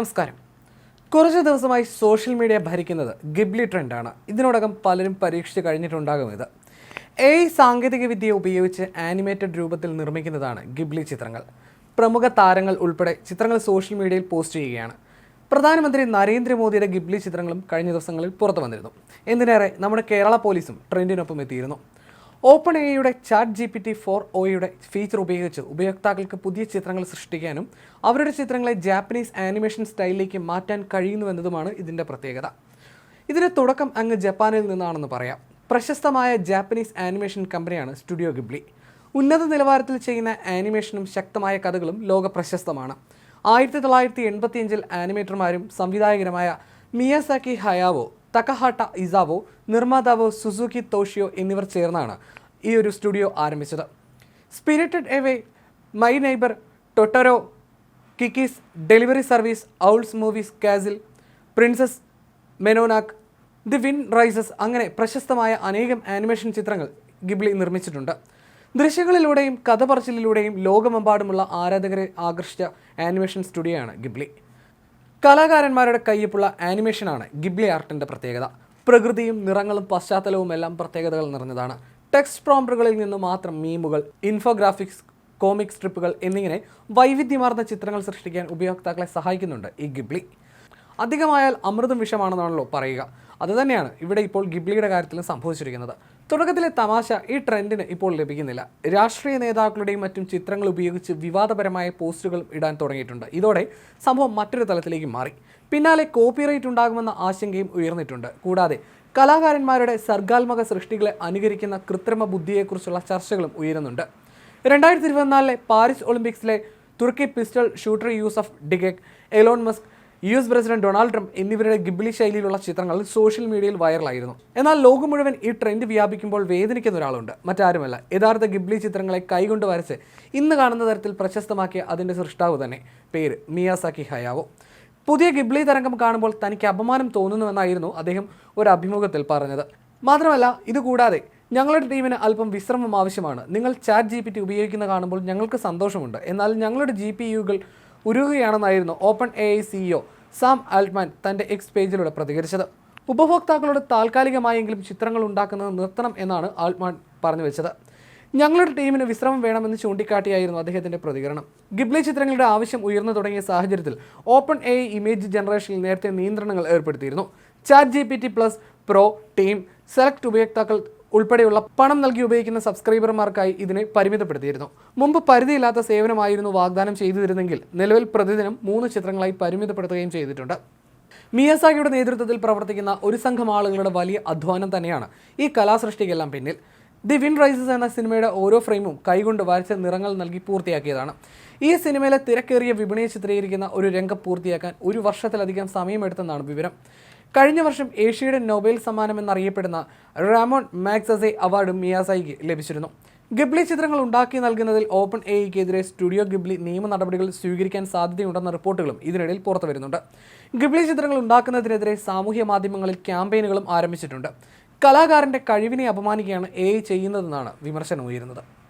നമസ്കാരം. കുറച്ച് ദിവസമായി സോഷ്യൽ മീഡിയ ഭരിക്കുന്നത് ഗിബ്ലി ട്രെൻഡാണ്. ഇതിനോടകം പലരും പരീക്ഷിച്ച് കഴിഞ്ഞിട്ടുണ്ടാകും ഇത്. എ സാങ്കേതികവിദ്യ ഉപയോഗിച്ച് ആനിമേറ്റഡ് രൂപത്തിൽ നിർമ്മിക്കുന്നതാണ് ഗിബ്ലി ചിത്രങ്ങൾ. പ്രമുഖ താരങ്ങൾ ഉൾപ്പെടെ ചിത്രങ്ങൾ സോഷ്യൽ മീഡിയയിൽ പോസ്റ്റ് ചെയ്യുകയാണ്. പ്രധാനമന്ത്രി നരേന്ദ്രമോദിയുടെ ഗിബ്ലി ചിത്രങ്ങളും കഴിഞ്ഞ ദിവസങ്ങളിൽ പുറത്തു വന്നിരുന്നു. എന്തിനേറെ നമ്മുടെ കേരള പോലീസും ട്രെൻഡിനൊപ്പം എത്തിയിരുന്നു. ഓപ്പൺ എയുടെ chat G P T four ഒയുടെ ഫീച്ചർ ഉപയോഗിച്ച് ഉപയോക്താക്കൾക്ക് പുതിയ ചിത്രങ്ങൾ സൃഷ്ടിക്കാനും അവരുടെ ചിത്രങ്ങളെ ജാപ്പനീസ് ആനിമേഷൻ സ്റ്റൈലിലേക്ക് മാറ്റാൻ കഴിയുന്നുവെന്നതുമാണ് ഇതിന്റെ പ്രത്യേകത. ഇതിന്റെ തുടക്കം അങ്ങ് ജപ്പാനിൽ നിന്നാണെന്ന് പറയാം. പ്രശസ്തമായ ജാപ്പനീസ് ആനിമേഷൻ കമ്പനിയാണ് സ്റ്റുഡിയോ ഗിബ്ലി. ഉന്നത നിലവാരത്തിൽ ചെയ്യുന്ന ആനിമേഷനും ശക്തമായ കഥകളും ലോക പ്രശസ്തമാണ്. ആയിരത്തി തൊള്ളായിരത്തി എൺപത്തിയഞ്ചിൽ ആനിമേറ്റർമാരും സംവിധായകരുമായ മിയാസാക്കി ഹയാവോ തക്കഹാട്ട ഇസാവോ നിർമ്മാതാവ് സുസുക്കി തോഷിയോ എന്നിവർ ചേർന്നാണ് ഈ ഒരു സ്റ്റുഡിയോ ആരംഭിച്ചത്. Spirited away my neighbour Totoro Kiki's delivery service Howl's moving castle princess Mononoke the wind rises അങ്ങനെ പ്രശസ്തമായ അനേകം ആനിമേഷൻ ചിത്രങ്ങൾ ഗിബ്ലി നിർമ്മിച്ചിട്ടുണ്ട്. ദൃശ്യങ്ങളിലൂടെയും കഥ പറച്ചിലൂടെയും ലോകമെമ്പാടുമുള്ള ആരാധകരെ ആകർഷിച്ച ആനിമേഷൻ സ്റ്റുഡിയോയാണ് ഗിബ്ലി. കലാകാരന്മാരുടെ കയ്യൊപ്പുള്ള ആനിമേഷനാണ് ഗിബ്ലി ആർട്ടിന്റെ പ്രത്യേകത. പ്രകൃതിയും നിറങ്ങളും പശ്ചാത്തലവും എല്ലാം പ്രത്യേകതകൾ നിറഞ്ഞതാണ്. ടെക്സ്റ്റ് പ്രോംപ്റ്ററുകളിൽ നിന്ന് മാത്രം മീമുകൾ ഇൻഫോഗ്രാഫിക്സ് കോമിക് സ്ട്രിപ്പുകൾ എന്നിങ്ങനെ വൈവിധ്യമാർന്ന ചിത്രങ്ങൾ സൃഷ്ടിക്കാൻ ഉപയോക്താക്കളെ സഹായിക്കുന്നുണ്ട് ഈ ഗിബ്ലി. അധികമായാൽ അമൃതം വിഷമാണെന്നാണല്ലോ പറയുക. അതുതന്നെയാണ് ഇവിടെ ഇപ്പോൾ ഗിബ്ലിയുടെ കാര്യത്തിലും സംഭവിച്ചിരിക്കുന്നത്. തുടക്കത്തിലെ തമാശ ഈ ട്രെൻഡിന് ഇപ്പോൾ ലഭിക്കുന്നില്ല. രാഷ്ട്രീയ നേതാക്കളുടെയും മറ്റും ചിത്രങ്ങൾ ഉപയോഗിച്ച് വിവാദപരമായ പോസ്റ്റുകൾ ഇടാൻ തുടങ്ങിയിട്ടുണ്ട്. ഇതോടെ സംഭവം മറ്റൊരു തലത്തിലേക്ക് മാറി. പിന്നാലെ കോപ്പിറൈറ്റ് ഉണ്ടാകുമെന്ന ആശങ്കയും ഉയർന്നിട്ടുണ്ട്. കൂടാതെ കലാകാരന്മാരുടെ സർഗാത്മക സൃഷ്ടികളെ അനുകരിക്കുന്ന കൃത്രിമ ബുദ്ധിയെക്കുറിച്ചുള്ള ചർച്ചകളും ഉയരുന്നുണ്ട്. രണ്ടായിരത്തി ഇരുപത്തിനാലിലെ പാരീസ് ഒളിമ്പിക്സിലെ തുർക്കി pistol shooter Yusuf Dikec Elon Musk U S president Donald Trump എന്നിവരുടെ ഗിബ്ലി ശൈലിയിലുള്ള ചിത്രങ്ങൾ സോഷ്യൽ മീഡിയയിൽ വൈറലായിരുന്നു. എന്നാൽ ലോകം മുഴുവൻ ഈ ട്രെൻഡ് വ്യാപിക്കുമ്പോൾ വേദനിക്കുന്ന ഒരാളുണ്ട്. മറ്റാരുമല്ല. യഥാർത്ഥ ഗിബ്ലി ചിത്രങ്ങളെ കൈകൊണ്ട് വരച്ച് ഇന്ന് കാണുന്ന തരത്തിൽ പ്രശസ്തമാക്കിയ അതിന്റെ സൃഷ്ടാവ് തന്നെ. പേര് മിയാസാക്കി ഹയാവോ. പുതിയ ഗിബ്ലി തരംഗം കാണുമ്പോൾ തനിക്ക് അപമാനം തോന്നുന്നുവെന്നായിരുന്നു അദ്ദേഹം ഒരു അഭിമുഖത്തിൽ പറഞ്ഞത്. മാത്രമല്ല ഇതുകൂടാതെ ഞങ്ങളുടെ ടീമിന് അല്പം വിശ്രമം ആവശ്യമാണ്. നിങ്ങൾ ചാറ്റ് ജി പി ടി ഉപയോഗിക്കുന്ന കാണുമ്പോൾ ഞങ്ങൾക്ക് സന്തോഷമുണ്ട്. എന്നാൽ ഞങ്ങളുടെ ജി പി യുകൾ ഉരുകുകയാണെന്നായിരുന്നു Open A I CEO Sam Altman തന്റെ എക്സ് പേജിലൂടെ പ്രതികരിച്ചത്. ഉപഭോക്താക്കളോട് താൽക്കാലികമായെങ്കിലും ചിത്രങ്ങൾ ഉണ്ടാക്കുന്നത് നിർത്തണം എന്നാണ് ആൽട്ട്മാൻ പറഞ്ഞു വെച്ചത്. ഞങ്ങളുടെ ടീമിന് വിശ്രമം വേണമെന്ന് ചൂണ്ടിക്കാട്ടിയായിരുന്നു അദ്ദേഹത്തിന്റെ പ്രതികരണം. ഗിബ്ലി ചിത്രങ്ങളുടെ ആവശ്യം ഉയർന്നു തുടങ്ങിയ സാഹചര്യത്തിൽ ഓപ്പൺ എ ഇമേജ് ജനറേഷനിൽ നേരത്തെ നിയന്ത്രണങ്ങൾ ഏർപ്പെടുത്തിയിരുന്നു. Chat G P T plus pro team select ഉപയോക്താക്കൾ ഉൾപ്പെടെയുള്ള പണം നൽകി ഉപയോഗിക്കുന്ന സബ്സ്ക്രൈബർമാർക്കായി ഇതിനെ പരിമിതപ്പെടുത്തിയിരുന്നു. മുമ്പ് പരിധിയില്ലാത്ത സേവനമായിരുന്നു വാഗ്ദാനം ചെയ്തിരുന്നെങ്കിൽ നിലവിൽ പ്രതിദിനം മൂന്ന് ചിത്രങ്ങളായി പരിമിതപ്പെടുത്തുകയും ചെയ്തിട്ടുണ്ട്. മിയസാഗിയുടെ നേതൃത്വത്തിൽ പ്രവർത്തിക്കുന്ന ഒരു സംഘം ആളുകളുടെ വലിയ അധ്വാനം തന്നെയാണ് ഈ കലാസൃഷ്ടിക്കെല്ലാം പിന്നിൽ. ദി വിൻ റൈസസ് എന്ന സിനിമയുടെ ഓരോ ഫ്രെയിമും കൈകൊണ്ട് വരച്ച നിറങ്ങൾ നൽകി പൂർത്തിയാക്കിയതാണ്. ഈ സിനിമയിലെ തിരക്കേറിയ വിപണിയെ ചിത്രീകരിക്കുന്ന ഒരു രംഗം പൂർത്തിയാക്കാൻ ഒരു വർഷത്തിലധികം സമയമെടുത്തെന്നാണ് വിവരം. കഴിഞ്ഞ വർഷം ഏഷ്യയുടെ നൊബേൽ സമ്മാനം എന്നറിയപ്പെടുന്ന റാമോൺ മാക്സസെ അവാർഡും മിയാസായിക്ക് ലഭിച്ചിരുന്നു. ഗിബ്ലി ചിത്രങ്ങൾ ഉണ്ടാക്കി നൽകുന്നതിൽ ഓപ്പൺ എയ്ക്കെതിരെ സ്റ്റുഡിയോ ഗിബ്ലി നിയമ നടപടികൾ സ്വീകരിക്കാൻ സാധ്യതയുണ്ടെന്ന റിപ്പോർട്ടുകളും ഇതിനിടയിൽ പുറത്തു വരുന്നുണ്ട്. ഗിബ്ലി ചിത്രങ്ങൾ ഉണ്ടാക്കുന്നതിനെതിരെ സാമൂഹ്യ മാധ്യമങ്ങളിൽ ക്യാമ്പയിനുകളും ആരംഭിച്ചിട്ടുണ്ട്. കലാകാരന്റെ കഴിവിനെ അപമാനിക്കുകയാണ് എ ചെയ്യുന്നതെന്നാണ് വിമർശനം ഉയരുന്നത്